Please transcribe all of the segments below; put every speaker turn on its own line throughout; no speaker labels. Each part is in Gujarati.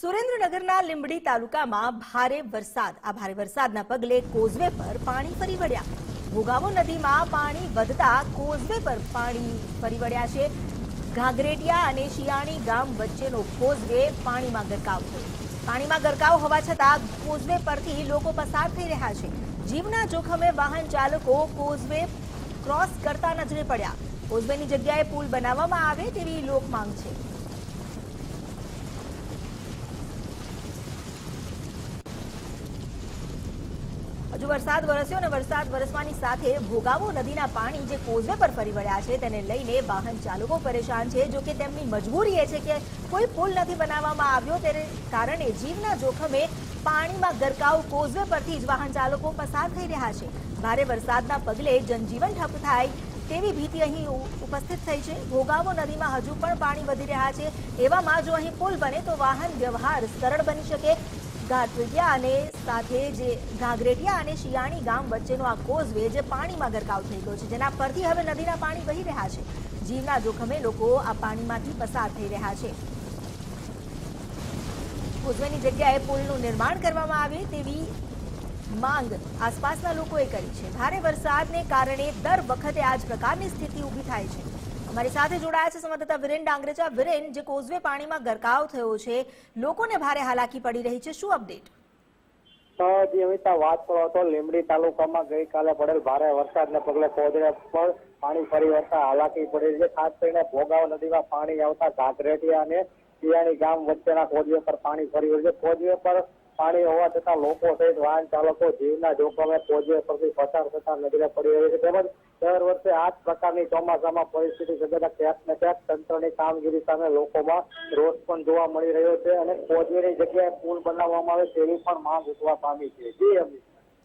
સુરેન્દ્રનગરના લીંબડી તાલુકામાં ભારે વરસાદ. આ ભારે વરસાદના પગલે કોઝવે પર પાણી ફરી વળ્યા. ભોગાવો નદીમાં પાણી વધતા કોઝવે પર પાણી ફરી વળ્યા છે. ઘાઘરેટિયા અને શિયાણી ગામ વચ્ચેનો કોઝવે પાણીમાં ગરકાવ. થયો પાણીમાં ગરકાવ હોવા છતાં કોઝવે પરથી લોકો પસાર થઈ રહ્યા છે. જીવના જોખમે વાહન ચાલકો કોઝવે ક્રોસ કરતા નજરે પડ્યા. કોઝવેની જગ્યાએ પુલ બનાવવામાં આવે તેવી લોક માંગ છે. હજુ વરસાદ વરસ્યો અને વરસાદ વરસવાની સાથે ભોગાવો નદીના પાણી જે કોઝવે પર ફરી વળ્યા છે તેને લઈને વાહન ચાલકો પરેશાન છે. જો કે તેમની મજબૂરી એ છે કે કોઈ પુલ નથી બનાવવામાં આવ્યો તેને કારણે જીવના જોખમે પાણીમાં ગરકાવ કોઝવે પરથી જ વાહન ચાલકો પસાર થઈ રહ્યા છે. ભારે વરસાદના પગલે જનજીવન ઠપ થાય તેવી ભીતિ અહીં ઉપસ્થિત થઈ છે. ભોગાવો નદીમાં હજુ પણ પાણી વધી રહ્યા છે. એવામાં જો અહીં પુલ બને તો વાહન વ્યવહાર સરળ બની શકે. ઘાટવેટિયા અને સાથે જે ઘાઘરેટિયા અને શિયાણી ગામ વચ્ચેનો આ કોઝવે જે પાણીમાં ગરકાવ થઈ ગયો છે, જેના પરથી હવે નદીના પાણી વહી રહ્યા છે. જીવના જોખમે લોકો આ પાણીમાંથી પસાર થઈ રહ્યા છે. કોઝવેની જગ્યાએ પુલનું નિર્માણ કરવામાં આવે તેવી માંગ આસપાસના લોકોએ કરી છે. ભારે વરસાદને કારણે દર વખતે આ જ પ્રકારની સ્થિતિ ઊભી થાય છે. અમારી સાથે જોડાયા છે સંવાદદાતા વિરેન ડાંગરેચા. વિરેન, જે કોઝવે પાણીમાં ગરકાવ થયો છે, લોકોને ભારે હાલાકી પડી રહી છે. શું અપડેટ?
વાત કરો તો લીંબડી તાલુકામાં ગઈકાલે પડેલ ભારે વરસાદને પગલે કોદરે પર પાણી ફરી વળતા હાલાકી પડી છે. ખાસ કરીને ભોગાવ નદીમાં પાણી આવતા ઘાઘરેટિયા અને શિયાળી ગામ વચ્ચેના કોદવે પર પાણી ફરી વળ્યું છે. કોદવે પર પાણી હોવા છતાં લોકો સહિત વાહન ચાલકો જીવના જોખમે કોદવે પરથી પસાર થતા નજરે પડી રહી છે. તેમજ દર વર્ષે આ જ પ્રકારની ચોમાસામાં પરિસ્થિતિ સર્જાતા ક્યાંક ને ક્યાંક તંત્રની કામગીરી સામે લોકોમાં રોષ પણ જોવા મળી રહ્યો છે અને કોજવેની જગ્યાએ પુલ બનાવવામાં આવે તેવી પણ માંગ ઉઠવા પામી છે. જી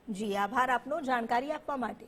જી, આભાર આપનો. જાણકારી આપવા માટે.